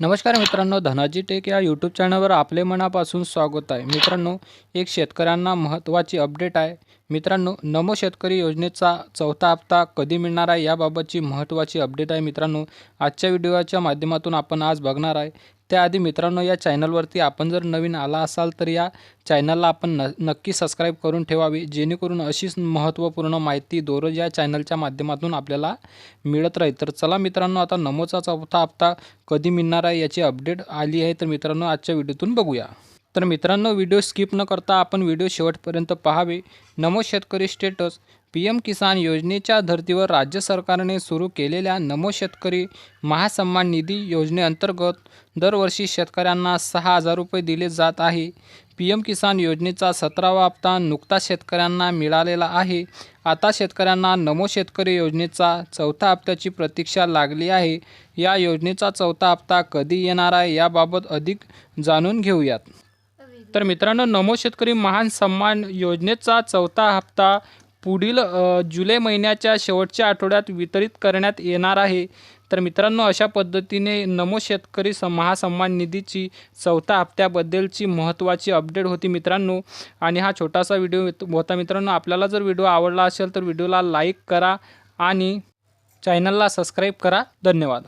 नमस्कार मित्रांनो धनाजी टेक या यूट्यूब चॅनलवर आपले मनापासून स्वागत आहे. मित्रांनो एक शेतकऱ्यांना महत्त्वाची अपडेट आहे. मित्रांनो नमो शेतकरी योजनेचा चौथा हप्ता कधी मिळणार आहे याबाबतची महत्त्वाची अपडेट आहे मित्रांनो. आजच्या व्हिडिओच्या माध्यमातून आपण आज बघणार आहे त्याआधी मित्रांनो या चॅनलवरती आपण जर नवीन आला असाल तर या चॅनलला आपण न नक्की सबस्क्राईब करून ठेवावी जेणेकरून अशीच महत्त्वपूर्ण माहिती दररोज या चॅनलच्या माध्यमातून आपल्याला मिळत राहील. तर चला मित्रांनो आता नमोचा चौथा हप्ता कधी मिळणार आहे याची अपडेट आली आहे तर मित्रांनो आजच्या व्हिडिओतून बघूया. तर मित्रांनो व्हिडिओ स्किप न करता आपण व्हिडिओ शेवटपर्यंत पहावे. नमो शेतकरी स्टेटस पी एम किसान योजनेच्या धर्तीवर राज्य सरकारने सुरू केलेल्या नमो शेतकरी महासन्मान निधी योजनेअंतर्गत दरवर्षी शेतकऱ्यांना सहा हजार रुपये दिले जात आहे. पी एम किसान योजनेचा सतरावा हप्ता नुकताच शेतकऱ्यांना मिळालेला आहे. आता शेतकऱ्यांना नमो शेतकरी योजनेचा चौथा हप्त्याची प्रतीक्षा लागली आहे. या योजनेचा चौथा हप्ता कधी येणार आहे याबाबत अधिक जाणून घेऊयात. तर मित्रांनो नमो शेतकरी महान सन्मान योजनेचा चौथा हप्ता पुढील जुलै महिन्याच्या शेवटच्या आठवड्यात वितरित करण्यात येणार आहे. तर मित्रांनो अशा पद्धतीने नमो शेतकरी स महासन्मान निधीची चौथा हप्त्याबद्दलची महत्त्वाची अपडेट होती मित्रांनो. आणि हा छोटासा व्हिडिओ होता मित्रांनो. आपल्याला जर व्हिडिओ आवडला असेल तर व्हिडिओला लाईक करा आणि चॅनलला सबस्क्राईब करा. धन्यवाद.